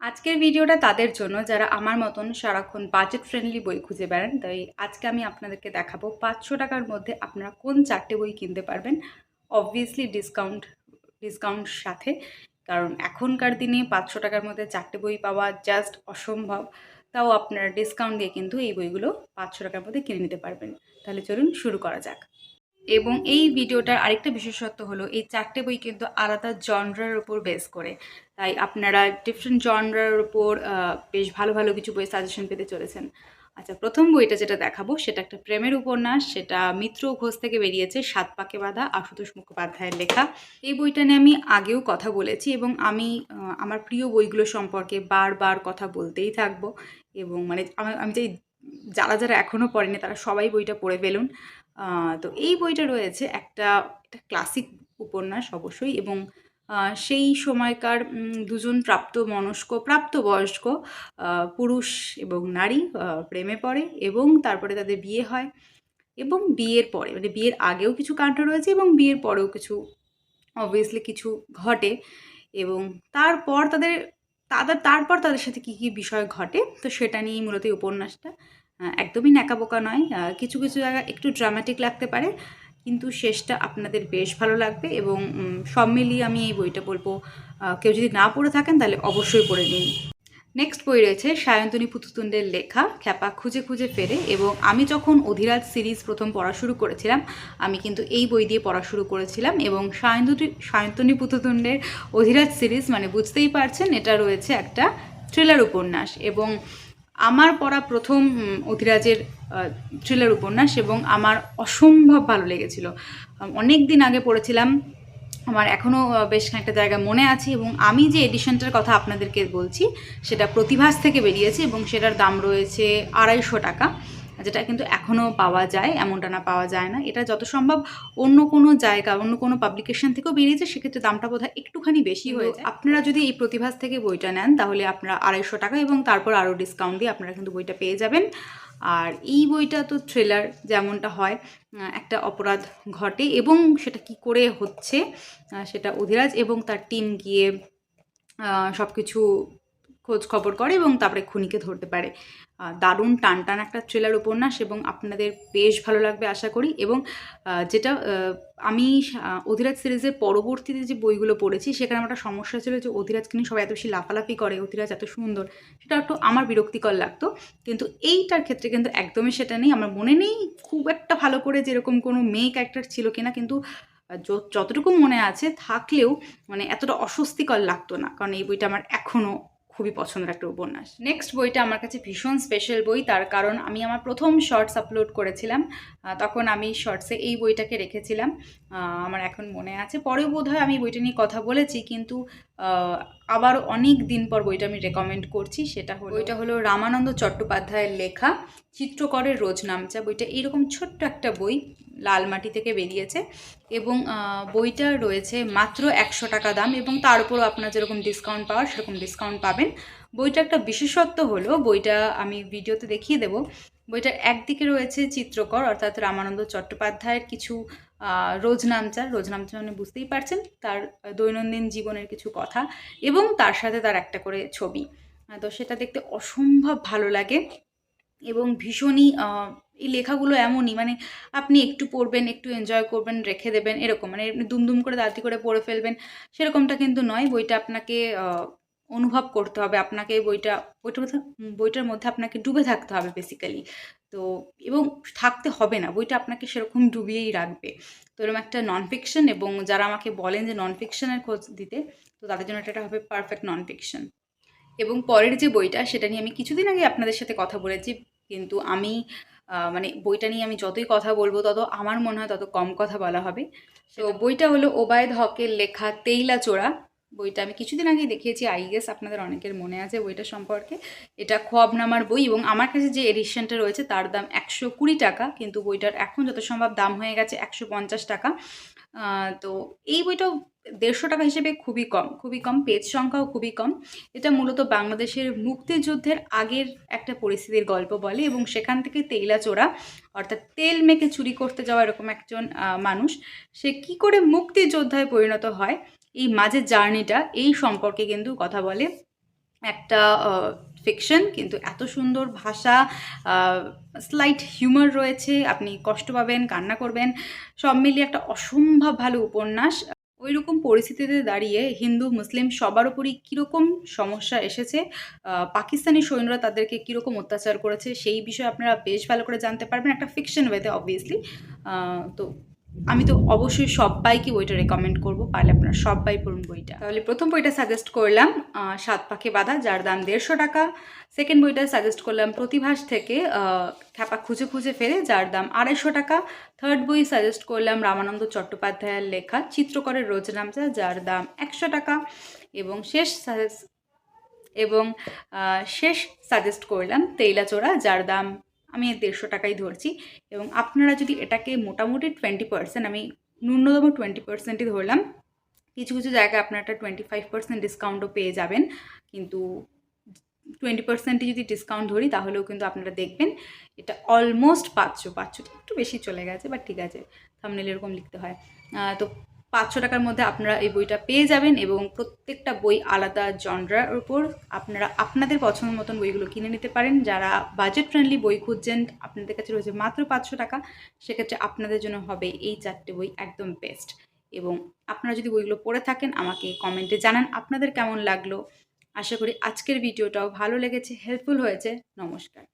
আজকের ভিডিওটা তাদের জন্য, যারা আমার মতন সারাক্ষণ বাজেট ফ্রেন্ডলি বই খুঁজে বেড়ান, তাই আজকে আমি আপনাদেরকে দেখাবো পাঁচশো টাকার মধ্যে আপনারা কোন চারটে বই কিনতে পারবেন। অবভিয়াসলি ডিসকাউন্ট ডিসকাউন্ট সাথে, কারণ এখনকার দিনে পাঁচশো টাকার মধ্যে চারটে বই পাওয়া জাস্ট অসম্ভব। তাও আপনারা ডিসকাউন্ট দিয়ে কিন্তু এই বইগুলো পাঁচশো টাকার মধ্যে কিনে নিতে পারবেন। তাহলে চলুন শুরু করা যাক। এবং এই ভিডিওটার আরেকটা বিশেষত্ব হলো, এই চারটে বই কিন্তু আলাদা জনরার উপর বেস করে। তাই আপনারা ডিফারেন্ট জনরার উপর বেশ ভালো ভালো কিছু বই সাজেশন পেতে চলেছেন। আচ্ছা প্রথম বইটা যেটা দেখাবো, সেটা একটা প্রেমের উপন্যাস, সেটা মিত্র ঘোষ থেকে বেরিয়েছে সাত পাকে বাঁধা আশুতোষ মুখোপাধ্যায়ের লেখা। এই বইটা নিয়ে আমি আগেও কথা বলেছি এবং আমি আমার প্রিয় বইগুলো সম্পর্কে বারবার কথা বলতেই থাকব এবং মানে আমি চাই যারা যারা এখনও পড়েনি তারা সবাই বইটা পড়ে ফেলুন। তো এই বইটা রয়েছে একটা একটা ক্লাসিক উপন্যাস অবশ্যই এবং সেই সময়কার দুজন প্রাপ্ত মনস্ক প্রাপ্তবয়স্ক পুরুষ এবং নারী প্রেমে পড়ে এবং তারপরে তাদের বিয়ে হয় এবং বিয়ের পরে মানে বিয়ের আগেও কিছু কাণ্ড রয়েছে এবং বিয়ের পরেও কিছু অবভিয়াসলি কিছু ঘটে এবং তারপর তাদের তাদের, তারপর তাদের সাথে কী কী বিষয় ঘটে? তো সেটা নিয়েই মূলত এই উপন্যাসটা একদমই ন্যাকাবোকা নয়। কিছু কিছু জায়গা একটু ড্রামাটিক লাগতে পারে, কিন্তু শেষটা আপনাদের বেশ ভালো লাগবে এবং সব মিলিয়ে আমি এই বইটা বলব কেউ যদি না পড়ে থাকেন তাহলে অবশ্যই পড়ে নিন। নেক্সট বই রয়েছে সায়ন্তনী পুতুতুণ্ডের লেখা, খ্যাপা খুঁজে খুঁজে ফেরে এবং আমি যখন অধিরাজ সিরিজ প্রথম পড়া শুরু করেছিলাম, আমি কিন্তু এই বই দিয়ে পড়া শুরু করেছিলাম এবং সায়ন্তনী সায়ন্তনী পুতুতুণ্ডের অধিরাজ সিরিজ মানে বুঝতেই পারছেন, এটা রয়েছে একটা থ্রিলার উপন্যাস এবং আমার পড়া প্রথম অধিরাজের থ্রিলার উপন্যাস এবং আমার অসম্ভব ভালো লেগেছিল। অনেক দিন আগে পড়েছিলাম আমার এখনও বেশ খানিকটা জায়গা মনে আছে এবং আমি যে এডিশনটার কথা আপনাদেরকে বলছি সেটা প্রতিভাস থেকে বেরিয়েছে এবং সেটার দাম রয়েছে আড়াইশো টাকা যেটা কিন্তু এখনও পাওয়া যায় এমনটা না পাওয়া যায় না। এটা যত সম্ভব অন্য কোনো জায়গা অন্য কোনো পাবলিকেশন থেকেও বেরিয়েছে সেক্ষেত্রে দামটা বোধহয় একটুখানি বেশি হয়ে যায় আপনারা যদি এই প্রতিভাস থেকে বইটা নেন তাহলে আপনারা আড়াইশো টাকা এবং তারপর আরও ডিসকাউন্ট দিয়ে আপনারা কিন্তু বইটা পেয়ে যাবেন। আর এই বইটা তো থ্রিলার যেমনটা হয় একটা অপরাধ ঘটে এবং সেটা কি করে হচ্ছে সেটা অধিরাজ এবং তার টিম গিয়ে সব কিছু খোঁজ খবর করে এবং তারপরে খুনিকে ধরতে পারে। দারুণ টান টান একটা থ্রিলার উপন্যাস এবং আপনাদের বেশ ভালো লাগবে আশা করি এবং যেটা আমি অধিরাজ সিরিজের পরবর্তীতে যে বইগুলো পড়েছি সেখানে আমার একটা সমস্যা ছিল যে অধিরাজকে নিয়ে সবাই এত বেশি লাফালাফি করে, অধিরাজ এত সুন্দর, সেটা একটু আমার বিরক্তিকর লাগতো। কিন্তু এইটার ক্ষেত্রে কিন্তু একদমই সেটা নেই। আমার মনে নেই খুব একটা ভালো করে যেরকম কোনো মেয়ে ক্যারেক্টার ছিল কিনা, কিন্তু যতটুকু মনে আছে থাকলেও মানে এতটা অস্বস্তিকর লাগতো না। কারণ এই বইটা আমার এখনও খুবই পছন্দের একটা উপন্যাস। নেক্সট বইটা আমার কাছে ভীষণ স্পেশাল বই, তার কারণ আমি আমার প্রথম শর্টস আপলোড করেছিলাম তখন আমি শর্টসে এই বইটাকে রেখেছিলাম আমার এখন মনে আছে। পরেও বোধহয় আমি বইটা নিয়ে কথা বলেছি, কিন্তু আবার অনেক দিন পর বইটা আমি রেকমেন্ড করছি, সেটা হলো বইটা হলো রামানন্দ চট্টোপাধ্যায়ের লেখা, চিত্রকরের রোজ নামচা। বইটা এইরকম ছোট্ট একটা বই লাল মাটি থেকে বেরিয়েছে এবং বইটা রয়েছে মাত্র একশো টাকা দাম এবং তার উপরও আপনার যেরকম ডিসকাউন্ট পাওয়ার সেরকম ডিসকাউন্ট পাবেন। বইটা একটা বিশেষত্ব হলো, বইটা আমি ভিডিওতে দেখিয়ে দেবো। বইটার একদিকে রয়েছে চিত্রকর, অর্থাৎ রামানন্দ চট্টোপাধ্যায়ের কিছু রোজ নামচা রোজ নামচা মানে বুঝতেই পারছেন, তার দৈনন্দিন জীবনের কিছু কথা এবং তার সাথে তার একটা করে ছবি। তো সেটা দেখতে অসম্ভব ভালো লাগে এবং ভীষণই এই লেখাগুলো এমনই মানে আপনি একটু পড়বেন, একটু এনজয় করবেন, রেখে দেবেন, এরকম মানে দুমদুম করে দাঁতি করে পড়ে ফেলবেন, সেরকমটা কিন্তু নয়, বইটা আপনাকে অনুভব করতে হবে, আপনাকে বইটা, বইটার বইটার মধ্যে আপনাকে ডুবে থাকতে হবে বেসিক্যালি তো এবং থাকতে হবে না বইটা আপনাকে সেরকম ডুবিয়েই রাখবে। তো এরকম একটা নন ফিকশন এবং যারা আমাকে বলেন যে নন ফিকশনের খোঁজ দিতে তো তাদের জন্য এটা হবে পারফেক্ট নন ফিকশন এবং পরের যে বইটা সেটা নিয়ে আমি কিছুদিন আগে আপনাদের সাথে কথা বলেছি কিন্তু আমি মানে বইটা নিয়ে আমি যতই কথা বলব তত আমার মনে হয় তত কম কথা বলা হবে। তো বইটা হলো ওবায়দ হকের লেখা তেইলা চোরা। বইটা আমি কিছুদিন আগে দেখিয়েছি আই গেস আপনাদের অনেকের মনে আছে বইটা সম্পর্কে। এটা খোয়াবনামার বই এবং আমার কাছে যে এডিশনটা রয়েছে তার দাম একশো কুড়ি টাকা, কিন্তু বইটার এখন যত সম্ভব দাম হয়ে গেছে একশো পঞ্চাশ টাকা। তো এই বইটাও দেড়শো টাকা হিসেবে খুবই কম খুবই কম, পেজ সংখ্যাও খুবই কম। এটা মূলত বাংলাদেশের মুক্তিযুদ্ধের আগের একটা পরিস্থিতির গল্প বলে এবং সেখান থেকে তেইলা চোরা অর্থাৎ তেল মেখে চুরি করতে যাওয়া এরকম একজন মানুষ, সে কি করে মুক্তিযোদ্ধায় পরিণত হয়? এই মাঝের জার্নিটা, এই সম্পর্কে কিন্তু কথা বলে। একটা ফিকশন কিন্তু এত সুন্দর ভাষা স্লাইট হিউমার রয়েছে, আপনি কষ্ট পাবেন, কান্না করবেন, সব মিলিয়ে একটা অসম্ভব ভালো উপন্যাস। ওই রকম পরিস্থিতিতে দাঁড়িয়ে হিন্দু, মুসলিম সবার উপরই কীরকম সমস্যা এসেছে পাকিস্তানি সৈন্যরা তাদেরকে কীরকম অত্যাচার করেছে, সেই বিষয়ে আপনারা বেশ ভালো করে জানতে পারবেন, একটা ফিকশন ওয়েতে অবভিয়াসলি তো আমি তো অবশ্যই সবাইকে বইটা রেকমেন্ড করব, পারলে আপনারা সবাই পড়ুন বইটা। তাহলে প্রথম বইটা সাজেস্ট করলাম সাত পাখি বাঁধা, যার দাম দেড়শো টাকা। সেকেন্ড বইটা সাজেস্ট করলাম, প্রতিভাস থেকে খ্যাপা খুঁজে খুঁজে ফেরে, যার দাম আড়াইশো টাকা। থার্ড বই সাজেস্ট করলাম, রামানন্দ চট্টোপাধ্যায়ের লেখা, চিত্রকরের রোজনামচা যার দাম একশো টাকা। এবং শেষ সাজেস্ট এবং শেষ সাজেস্ট করলাম, তেইলাচোরা, যার দাম আমি দেড়শো টাকাই ধরছি এবং আপনারা যদি এটাকে মোটামুটি টোয়েন্টি পার্সেন্ট আমি ন্যূনতম টোয়েন্টি পার্সেন্টই ধরলাম, কিছু কিছু জায়গায় আপনারা একটা টোয়েন্টি ফাইভ পার্সেন্ট ডিসকাউন্টও পেয়ে যাবেন। কিন্তু টোয়েন্টি পার্সেন্টই যদি ডিসকাউন্ট ধরি, তাহলেও কিন্তু আপনারা দেখবেন এটা অলমোস্ট পাঁচশো পাঁচশো একটু বেশি চলে গেছে বাট ঠিক আছে থামনেল এরকম লিখতে হয়। তো পাঁচশো টাকার মধ্যে আপনারা এই বইটা পেয়ে যাবেন এবং প্রত্যেকটা বই আলাদা জনরার উপর আপনারা আপনাদের পছন্দ মতন বইগুলো কিনে নিতে পারেন। যারা বাজেট ফ্রেন্ডলি বই খুঁজছেন, আপনাদের কাছে রয়েছে মাত্র পাঁচশো টাকা। সেক্ষেত্রে আপনাদের জন্য হবে এই চারটে বই একদম বেস্ট এবং আপনারা যদি বইগুলো পড়ে থাকেন, আমাকে কমেন্টে জানান আপনাদের কেমন লাগল। আশা করি আজকের ভিডিওটাও ভালো লেগেছে হেল্পফুল হয়েছে। নমস্কার।